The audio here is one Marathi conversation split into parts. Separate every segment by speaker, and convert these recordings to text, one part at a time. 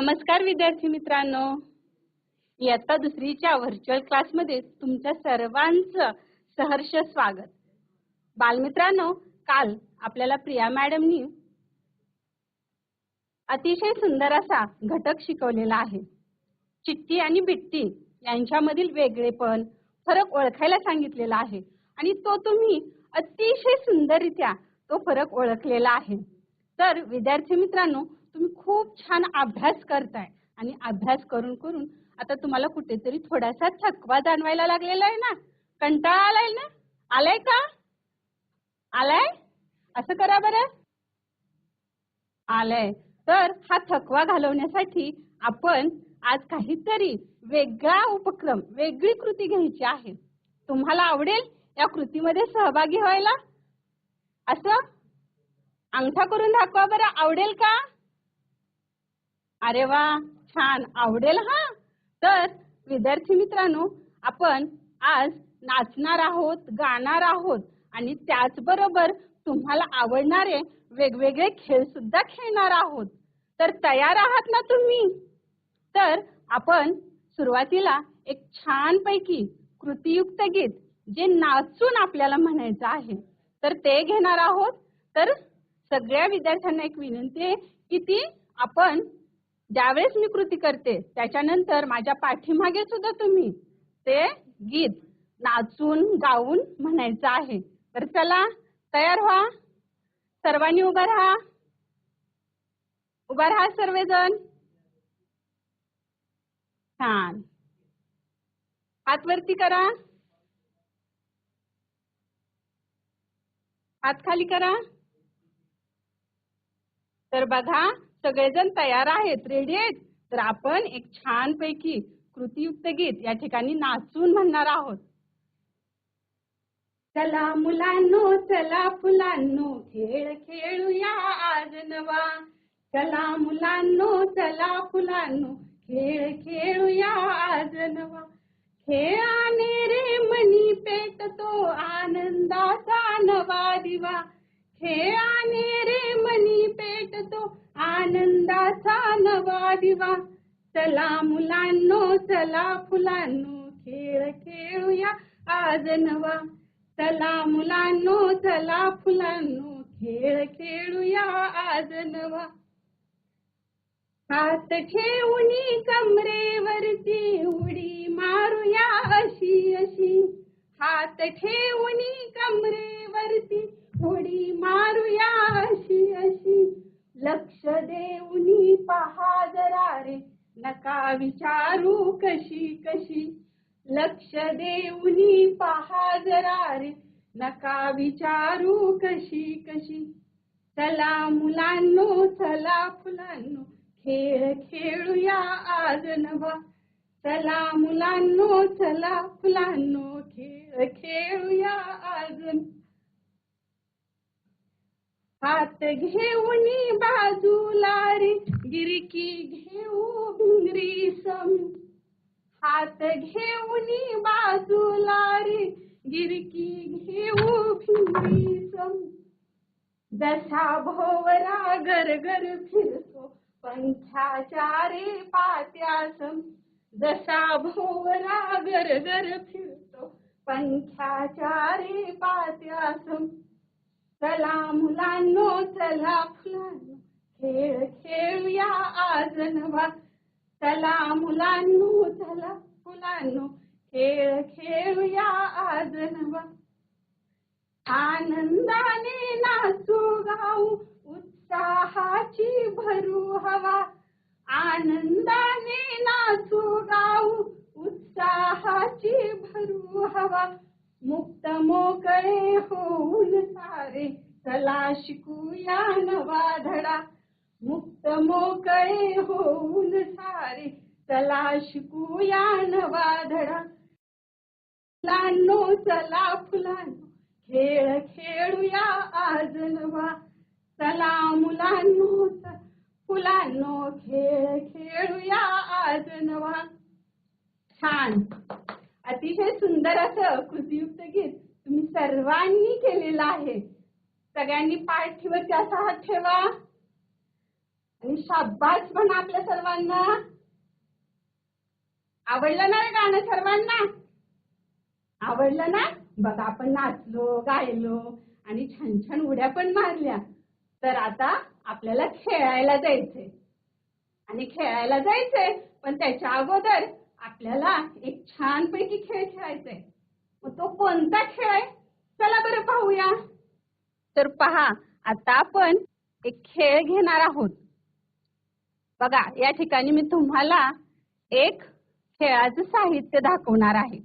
Speaker 1: नमस्कार विद्यार्थी मित्रांनो. इयत्ता दुसरीच्या व्हर्च्युअल क्लासमध्ये तुमच्या सर्वांचं सहर्ष स्वागत. बालमित्रांनो काल आपल्याला प्रिया मॅडमनी अतिशय सुंदर असा घटक शिकवलेला आहे. चिठ्ठी आणि बिट्टी यांच्यामधील वेगळेपण फरक ओळखायला सांगितलेला आहे आणि तो तुम्ही अतिशय सुंदररित्या तो फरक ओळखलेला आहे. तर विद्यार्थी मित्रांनो तुम्ही खूप छान अभ्यास करताय. आणि अभ्यास करून करून आता तुम्हाला कुठेतरी थोडासा थकवा जाणवायला लागलेला आहे ना? कंटाळा आलाय ना? आलाय का? आलाय? असं करा बरं. आलाय. तर हा थकवा घालवण्यासाठी आपण आज काहीतरी वेगळा उपक्रम वेगळी कृती घ्यायची आहे. तुम्हाला आवडेल या कृतीमध्ये सहभागी व्हायला? असं? अंगठा करून दाखवा बरं. आवडेल का? अरे वा छान. आवडेल हा? तर विद्यार्थी मित्रांनो आपण आज नाचणार आहोत गाणार आहोत आणि त्याचबरोबर तुम्हाला आवडणारे वेगवेगळे खेळ सुद्धा खेळणार आहोत. तर तयार आहात ना तुम्ही? तर आपण सुरुवातीला एक छान पैकी कृतीयुक्त गीत जे नाचून आपल्याला म्हणायचं आहे तर ते घेणार आहोत. तर सगळ्या विद्यार्थ्यांना एक विनंती आहे की ती आपण ज्यावेळेस मी कृती करते त्याच्यानंतर माझ्या पाठीमागे सुद्धा तुम्ही ते गीत नाचून गाऊन म्हणायचं आहे. तर चला तयार व्हा. सर्वांनी उभा राहा. उभा राहा सर्वजण. छान. हात वरती करा. हात खाली करा. तर बघा सगळेजण तयार आहेत रेडी आहेत तर आपण एक छान पैकी कृतीयुक्त गीत या ठिकाणी नाचून म्हणणार आहोत. चला मुलांनो चला फुलांनो खेळ खेळूया आज नवा. चला मुलांनो चला फुलांनो खेळ खेळूया आज नवा. खेळाने रे मनी पेटतो आनंदाचा नवा दिवा. खेळाने रे मनी पेटतो आनंदाचा नवा दिवा चला मुलांनो चला फुलांनो खेळ खेळूया आज नवा. चला मुलांनो चला फुलांनो खेळ खेळूया आज नवा. हात ठेवूनी कमरेवरती उडी मारूया अशी अशी. हात ठेवूनी कमरेवरती उडी मारूया अशी अशी. लक्ष देऊनी पहा जरा रे. नका विचारू कशी कशी. लक्ष देऊनी पहा जरा रे. नका विचारू कशी कशी. चला मुलांनो चला फुलांनो. खेळ खेळूया आज नवा. चला मुलांनो चला फुलांनो. खेळ खेळूया आज हात घेऊनी बाजूला रे गिरकी घेऊ भिंगरी सम हात घेऊनी बाजूला रे गिरकी घेऊ भिंगरी सम जसा भोवरा गरगर फिरतो पंख्याच्या रे पात्यासम. जसा भोवरा गरगर फिरतो पंख्याच्या रे पात्यासम. चला मुलांनो चला फुलांनो खेळ खेळूया आज नवा. चला मुलांनो चला फुलांनो खेळ खेळूया आज नवा. आनंदाने नाचू गाऊ उत्साहाची भरू हवा. आनंदाने नाचू गाऊ उत्साहाची भरू हवा. मुक्त मोकळे होऊन सारे चला शिकूया नवा धडा. मुक्त मोकळे होऊन सारे चला शिकूया नवा धडा. फुलांनो चला फुलांनो खेळ खेळूया आज नवा. चला मुलांनो फुलांनो खेळ खेळूया आज नवा. छान. अतिशय सुंदर असं कृतीयुक्त गीत तुम्ही सर्वांनी केलेलं आहे. सगळ्यांनी पाठ ठेवत असा हात ठेवा. आणि शाबास म्हणा आपल्या सर्वांना. आवडलं ना रे गाणं सर्वांना? आवडलं ना? बघा आपण नाचलो गायलो आणि छान छान उड्या पण मारल्या. तर आता आपल्याला खेळायला जायचंय. आणि खेळायला जायचंय पण त्याच्या अगोदर आपल्याला एक छानपैकी खेळ खेळायचाय. मग तो कोणता खेळ आहे? चला बरं पाहूया. तर पहा आता आपण एक खेळ घेणार आहोत. बघा या ठिकाणी मी तुम्हाला एक खेळाचं साहित्य दाखवणार आहे.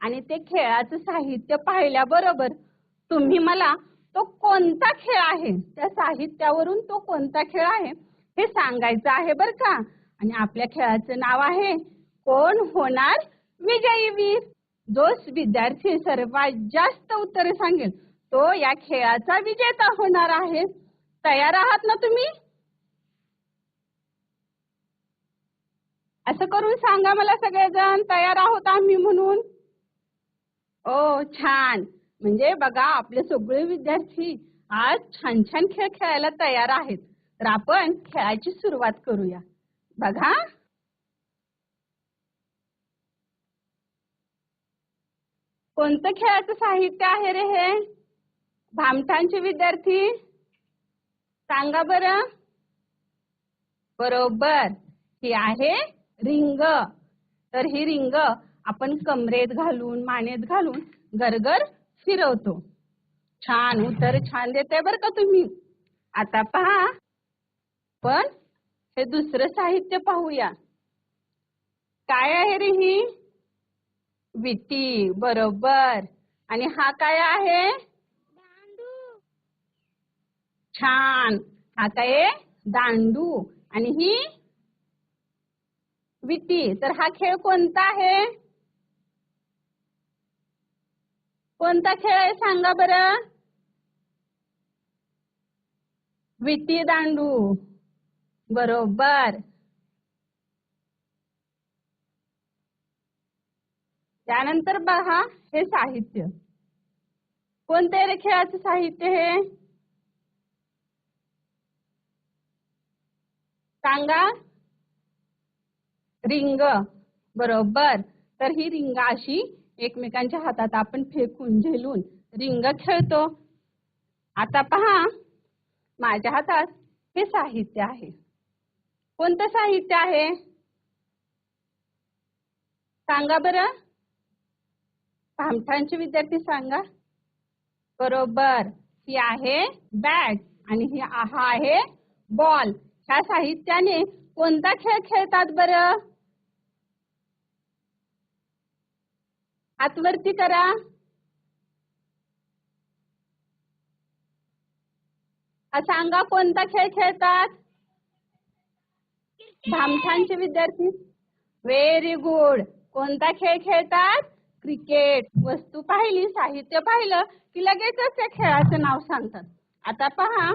Speaker 1: आणि ते खेळाचं साहित्य पाहिल्याबरोबर तुम्ही मला तो कोणता खेळ आहे त्या साहित्यावरून तो कोणता खेळ आहे हे सांगायचं आहे बर का? आणि आपल्या खेळाचं नाव आहे कोण होणार विजयी वीर? जो विद्यार्थी सर्वात जास्त उत्तरे सांगेल. तो या खेळाचा विजेता होणार आहे. तयार आहात ना तुम्ही? असं करून सांगा मला सगळेजण. तयार आहोत आम्ही म्हणून. ओ छान. म्हणजे बघा आपले सगळे विद्यार्थी आज छान छान खेळ खेळायला तयार आहेत. तर आपण खेळाची सुरुवात करूया. बघा. कोणतं खेळाचं साहित्य आहे रे हे? भामठांचे विद्यार्थी? सांगा बरं. बरोबर. ही आहे रिंग. तर ही रिंग आपण कमरेत घालून मानेत घालून गरगर फिरवतो. छान. उत्तर छान देते बर का तुम्ही. आता पहा. पण हे दुसरं साहित्य पाहूया. काय आहे रे ही? विटी बरोबर. आणि हा काय आहे? छान. हा काय दांडू. आणि ही? विटी. तर हा खेळ कोणता आहे? कोणता खेळ आहे सांगा बरं? विटी दांडू. बरोबर. त्यानंतर पहा हे साहित्य. कोणते रे खेळाचे साहित्य हे? सांगा. रिंग. बरोबर. तर ही रिंग अशी एकमेकांच्या हातात आपण फेकून झेलून रिंग खेळतो. आता पहा माझ्या हातात हे साहित्य आहे. कोणतं साहित्य आहे? सांगा बरं. भामठांचे विद्यार्थी सांगा. बरोबर. ही आहे बॅट आणि ही हा आहे बॉल ह्या साहित्याने कोणता खेळ खेळतात बरं? हातवरती करा. सांगा कोणता खेळ खेळतात? भामठांचे विद्यार्थी. व्हेरी गुड कोणता खेळ खेळतात? क्रिकेट वस्तू पाहिली साहित्य पाहिलं की लगेचच त्या खेळाचं नाव सांगतात. आता पहा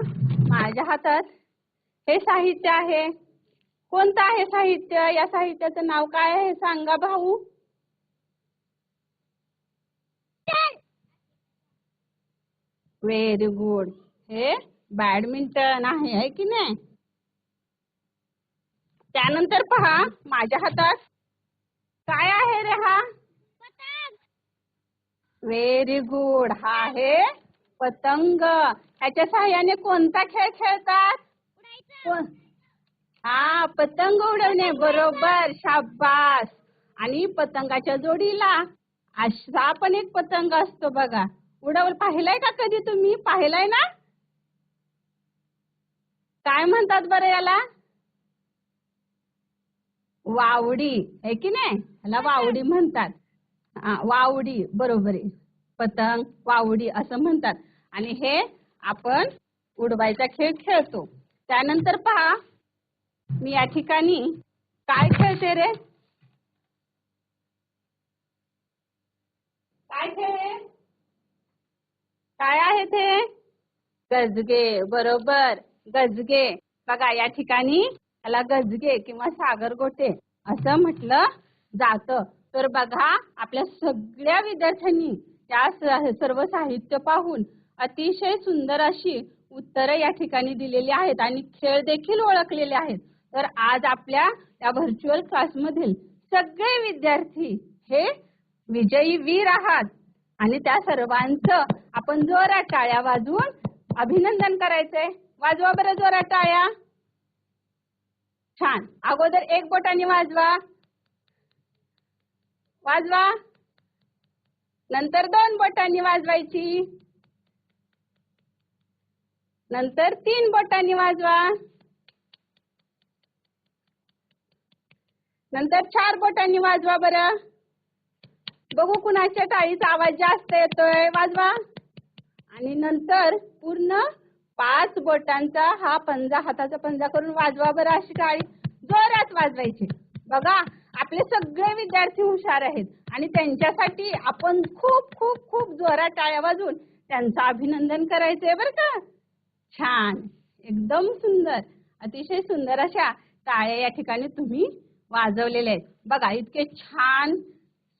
Speaker 1: माझ्या हातात हे साहित्य आहे. कोणतं आहे साहित्य? या साहित्याचं नाव काय आहे? सांगा भाऊ. व्हेरी गुड हे बॅडमिंटन आहे की नाही? त्यानंतर पहा माझ्या हातात काय आहे रे हा? व्हेरी गुड हा आहे पतंग. ह्याच्या सहाय्याने कोणता खेळ खेळतात? हा पतंग उडवणे. बरोबर. शाबास. आणि पतंगाच्या जोडीला असा पण एक पतंग असतो बघा. उडवल पाहिलाय का कधी तुम्ही? पाहिलाय ना? काय म्हणतात बरं याला? वावडी. आहे की नाही? ह्याला वावडी म्हणतात. वावडी बरोबर आहे. पतंग वावडी असं म्हणतात. आणि हे आपण उडवायचा खेळ खेळतो. त्यानंतर पहा मी या ठिकाणी काय खेळते रे? काय खेळ आहे? काय आहे ते गजगे बरोबर. गजगे. बघा या ठिकाणी त्याला गजगे किंवा सागर गोटे असं म्हटलं जातं. तर बघा आपल्या सगळ्या विद्यार्थ्यांनी त्या सर्व साहित्य पाहून अतिशय सुंदर अशी उत्तरं या ठिकाणी दिलेली आहेत आणि खेळ देखील ओळखलेले आहेत. तर आज आपल्या या व्हर्च्युअल क्लासमधील सगळे विद्यार्थी हे विजयी वीर आहात. आणि त्या सर्वांचं आपण जोरात टाळ्या वाजवून अभिनंदन करायचंय. वाजवा बरं जोरात टाळ्या. छान. अगोदर एक बोटाने वाजवा. वाजवा. नंतर दोन बोटांनी वाजवायची. नंतर तीन बोटांनी वाजवा. नंतर चार बोटांनी वाजवा बरं. बघू कुणाच्या टाळीचा आवाज जास्त येतोय. वाजवा. आणि नंतर पूर्ण पाच बोटांचा हा पंजा हाताचा पंजा करून वाजवा बरं अशी टाळी जोरात वाजवायची. बघा. आपले सगळे विद्यार्थी हुशार आहेत. आणि त्यांच्यासाठी आपण खूप खूप खूप जोरात टाळ्या वाजवून त्यांचं अभिनंदन करायचंय बरं का? छान. एकदम सुंदर. अतिशय सुंदर अशा टाळ्या या ठिकाणी तुम्ही वाजवलेल्या आहेत. बघा इतके छान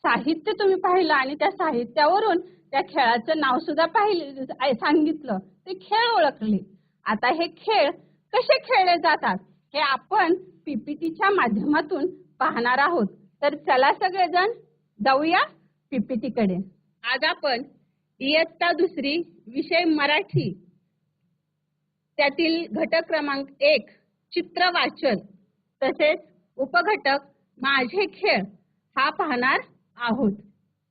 Speaker 1: साहित्य तुम्ही पाहिलं आणि त्या साहित्यावरून त्या खेळाचं नाव सुद्धा पाहिलं सांगितलं. ते खेळ ओळखले. आता हे खेळ कसे खेळले जातात? हे आपण पीपीटीच्या माध्यमातून पाहणार आहोत. तर चला सगळेजण जाऊया पीपीटीकडे आज आपण इयत्ता दुसरी विषय मराठी. त्यातील घटक क्रमांक एक चित्र वाचन तसेच उपघटक माझे खेळ हा पाहणार आहोत.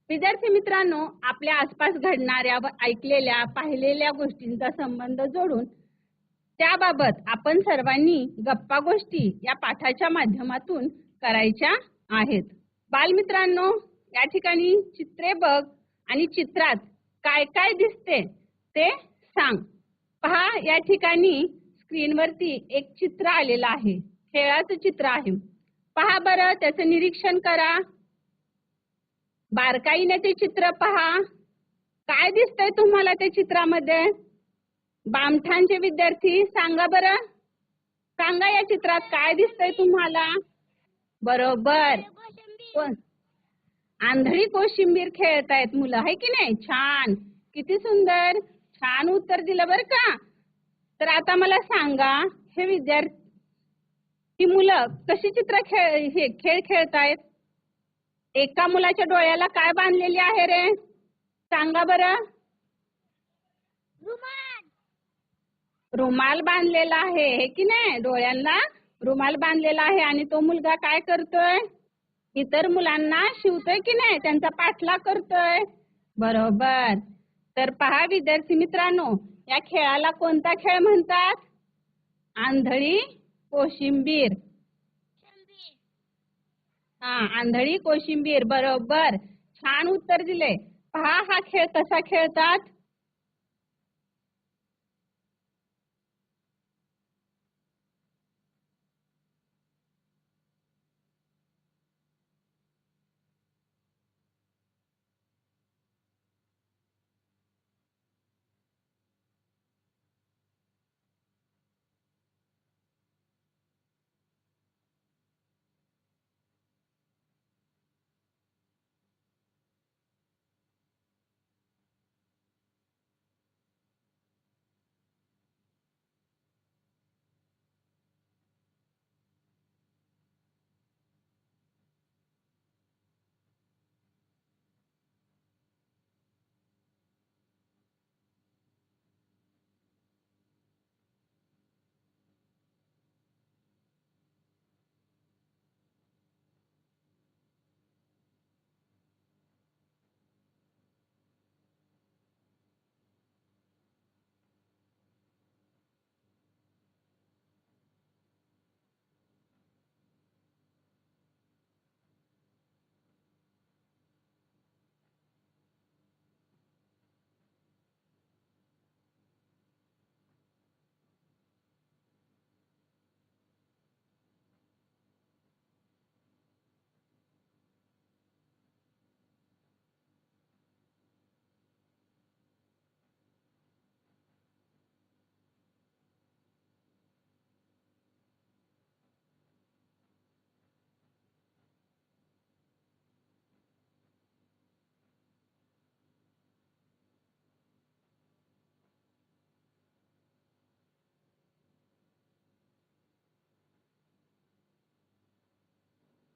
Speaker 1: विद्यार्थी मित्रांनो आपल्या आसपास घडणाऱ्या व ऐकलेल्या पाहिलेल्या गोष्टींचा संबंध जोडून त्याबाबत आपण सर्वांनी गप्पा गोष्टी या पाठाच्या माध्यमातून करायच्या आहेत. बालमित्रांनो या ठिकाणी चित्रे बघ आणि चित्रात काय काय दिसते ते सांग. पहा या ठिकाणी स्क्रीनवरती एक चित्र आलेलं आहे. खेळाचं चित्र आहे. पहा बरं त्याचं निरीक्षण करा. बारकाईने ते चित्र पहा. काय दिसतंय तुम्हाला त्या चित्रामध्ये? बामठाणचे विद्यार्थी सांगा बरं. सांगा या चित्रात काय दिसतंय तुम्हाला? बरोबर. कोण? आंधळी कोशिंबीर खेळतायत मुलं आहे की नाही? छान. किती सुंदर. छान उत्तर दिलं बरं का? तर आता मला सांगा हे विद्यार्थी ही मुलं कशी चित्र खेळ हे खेळ खेळतायत? एका मुलाच्या डोळ्याला काय बांधलेली आहे रे? सांगा बरं. रुमाल बांधलेला आहे हे की नाही? डोळ्यांना? रुमाल बांधलेला आहे आणि तो मुलगा काय करतोय? इतर मुलांना शिवतोय की नाही? त्यांचा पाठलाग करतोय. बरोबर. तर पहा विद्यार्थी मित्रांनो या खेळाला कोणता खेळ म्हणतात? आंधळी कोशिंबीर. हा आंधळी कोशिंबीर. बरोबर. छान उत्तर दिले. पहा हा खेळ कसा खेळतात?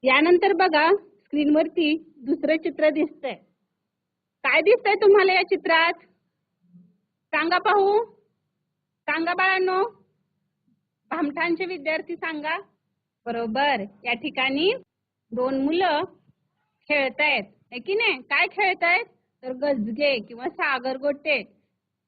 Speaker 1: यानंतर बघा स्क्रीनवरती दुसरं चित्र दिसतंय. काय दिसतंय तुम्हाला या चित्रात? सांगा पाहू. सांगा बाळांनो. भामठांचे विद्यार्थी सांगा. बरोबर. या ठिकाणी दोन मुलं खेळतायत. आहे की नाही? काय खेळतायत? तर गजगे किंवा सागरगोटे.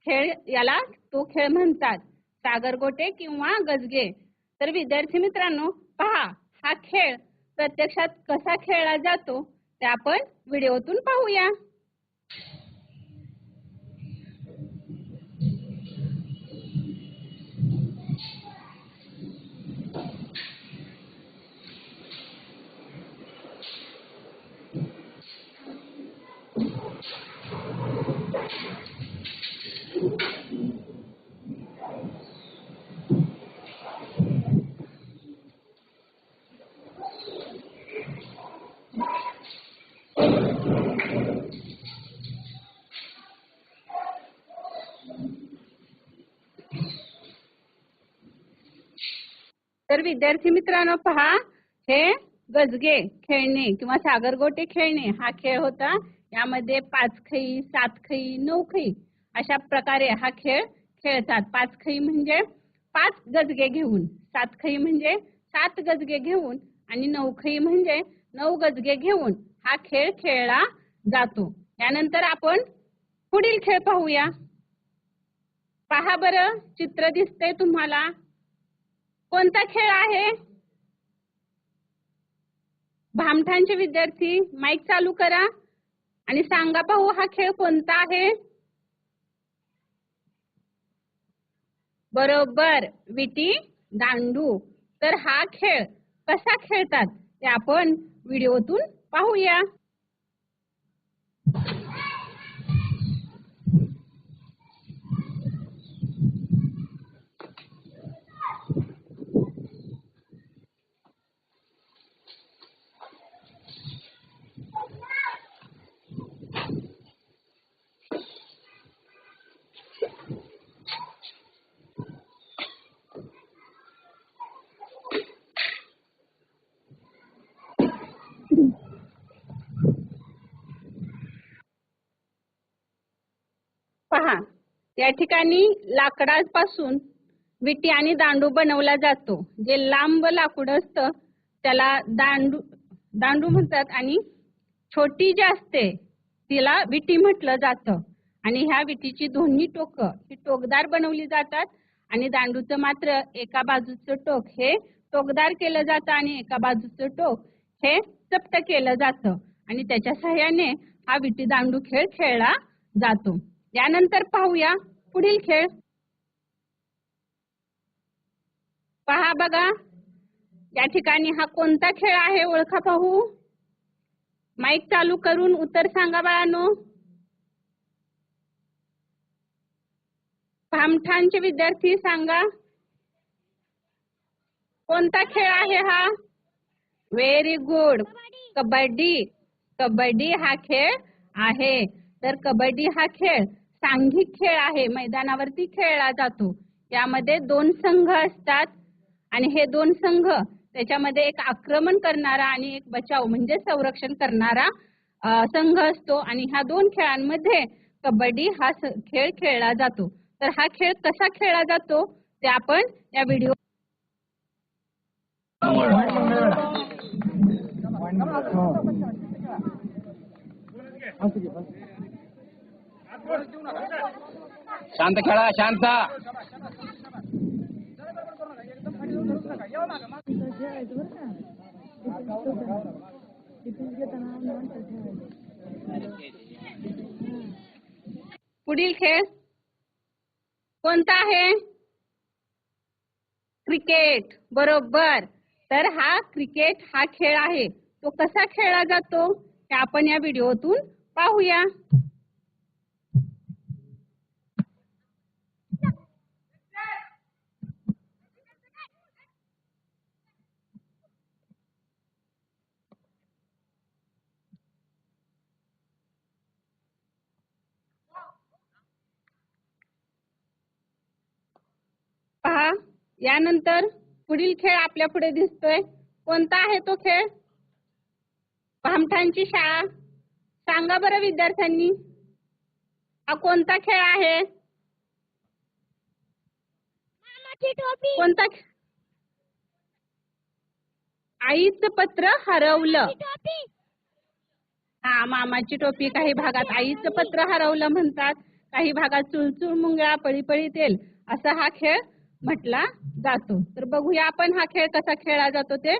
Speaker 1: खेळ याला तो खेळ म्हणतात. सागरगोटे किंवा गजगे. तर विद्यार्थी मित्रांनो पहा हा खेळ प्रत्यक्षात कसा खेळला जातो ते आपण व्हिडिओतून पाहूया. तर विद्यार्थी मित्रांनो पहा हे गजगे खेळणे किंवा सागरगोटे खेळणे हा खेळ होता. यामध्ये पाच खई सात खई नऊ खई अशा प्रकारे हा खेळ खेळतात. पाच खई म्हणजे पाच गजगे घेऊन सात खई म्हणजे सात गजगे घेऊन आणि नऊ खई म्हणजे नऊ गजगे घेऊन हा खेळ खेळला जातो. यानंतर आपण पुढील खेळ पाहूया. पहा बरं चित्र दिसतंय तुम्हाला. कोणता खेळ आहे? भामठांचे विद्यार्थी माईक चालू करा. आणि सांगा पाहू हा खेळ कोणता आहे? बरोबर विटी दांडू तर हा खेळ कसा खेळतात? ते आपण व्हिडिओतून पाहूया पहा या ठिकाणी लाकडापासून विटी आणि दांडू बनवला जातो. जे लांब लाकूड असतं त्याला दांडू दांडू म्हणतात आणि छोटी जी असते तिला विटी म्हटलं जातं. आणि ह्या विटीची दोन्ही टोक ही टोकदार बनवली जातात आणि दांडूचं मात्र एका बाजूचं टोक हे टोकदार केलं जातं आणि एका बाजूचं टोक हे चपट केलं जातं. आणि त्याच्या सहाय्याने हा विटी दांडू खेळ खेळला जातो. यानंतर पाहूया. पुढील खेळ. पहा बघा. या ठिकाणी हा कोणता खेळ आहे ओळखा पाहू. माईक चालू करून उत्तर सांगा बाळांनो. भामठांचे विद्यार्थी सांगा. कोणता खेळ आहे हा? Very good kabaddi. कबड्डी हा खेळ आहे. तर कबड्डी हा खेळ. सांघिक खेळ आहे मैदानावरती खेळला जातो. यामध्ये दोन संघ असतात आणि हे दोन संघ त्याच्यामध्ये एक आक्रमण करणारा आणि एक बचाव म्हणजे संरक्षण करणारा संघ असतो. आणि ह्या दोन खेळांमध्ये कबड्डी हा खेळ खेळला जातो. तर हा खेळ कसा खेळला जातो ते आपण या व्हिडिओ
Speaker 2: शांत खेळा शांत.
Speaker 1: पुढील खेळ कोणता आहे? क्रिकेट. बरोबर. तर हा क्रिकेट हा खेळ आहे. तो कसा खेळला जातो? ते आपण या व्हिडिओतून पाहूया पहा यानंतर पुढील खेळ आपल्या पुढे दिसतोय. कोणता आहे तो खेळ? भामठांची शाळा. सांगा बरं विद्यार्थ्यांनी. हा कोणता खेळ आहे? कोणता आईचं पत्र हरवलं. हा मामाची टोपी. काही भागात आईचं पत्र हरवलं म्हणतात. काही भागात चुलचुल मुंगळा पळी पळी तेल. असा हा खेळ म्हटला जातो. तर बघूया आपण हा खेळ कसा खेळला जातो ते.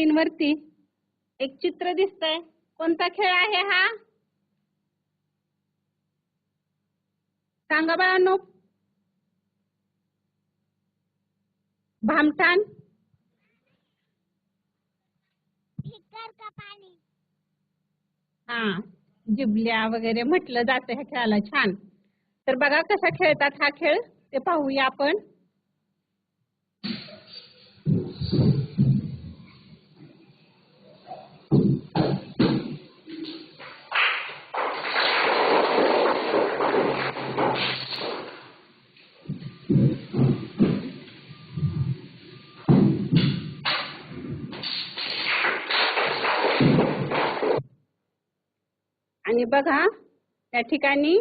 Speaker 1: स्क्रीन वरती एक चित्र दिसतंय. कोणता खेळ आहे हा? सांगा बाळांनो.
Speaker 3: पाणी?
Speaker 1: हा जिबल्या वगैरे म्हटलं जातं ह्या खेळाला. छान. तर बघा कसा खेळतात हा खेळ. ते पाहूया आपण. आणि बघा त्या ठिकाणी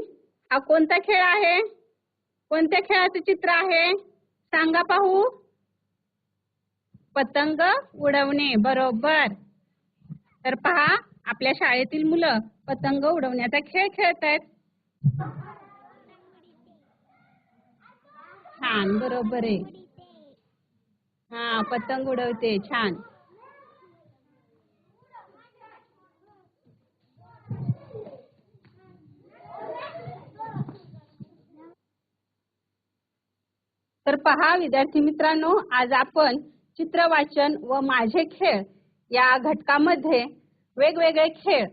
Speaker 1: हा कोणता खेळ आहे? कोणत्या खेळाचं चित्र आहे? सांगा पाहू. पतंग उडवणे बरोबर. तर पहा आपल्या शाळेतील मुलं पतंग उडवण्याचा खेळ खेळत आहेत छान बरोबर आहे. हा पतंग उडवते छान. तर पहा विद्यार्थी मित्रांनो आज आपण चित्र वाचन व माझे खेळ या घटकामध्ये वेगवेगळे खेळ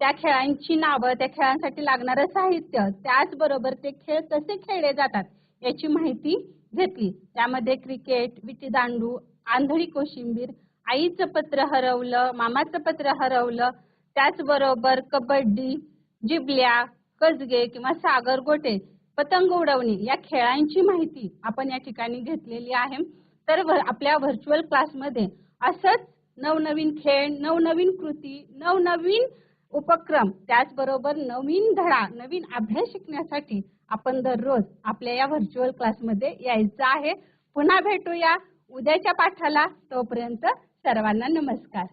Speaker 1: त्या खेळांची नावं त्या खेळांसाठी लागणारं साहित्य त्याचबरोबर ते खेळ कसे खेळले जातात याची माहिती घेतली. त्यामध्ये क्रिकेट विटीदांडू आंधळी कोशिंबीर आईचं पत्र हरवलं मामाचं पत्र हरवलं त्याचबरोबर कबड्डी जिबल्या कसगे किंवा सागर गोटे पतंग उडवणे या खेळांची माहिती आपण या ठिकाणी घेतलेली आहे. तर व- आपल्या व्हर्च्युअल क्लासमध्ये असंच नवनवीन खेळ नवनवीन कृती नवनवीन उपक्रम त्याचबरोबर नवीन धडा नवीन अभ्यास शिकण्यासाठी आपण दररोज आपल्या या व्हर्च्युअल क्लासमध्ये यायचं आहे. पुन्हा भेटूया उद्याच्या पाठाला. तोपर्यंत सर्वांना नमस्कार.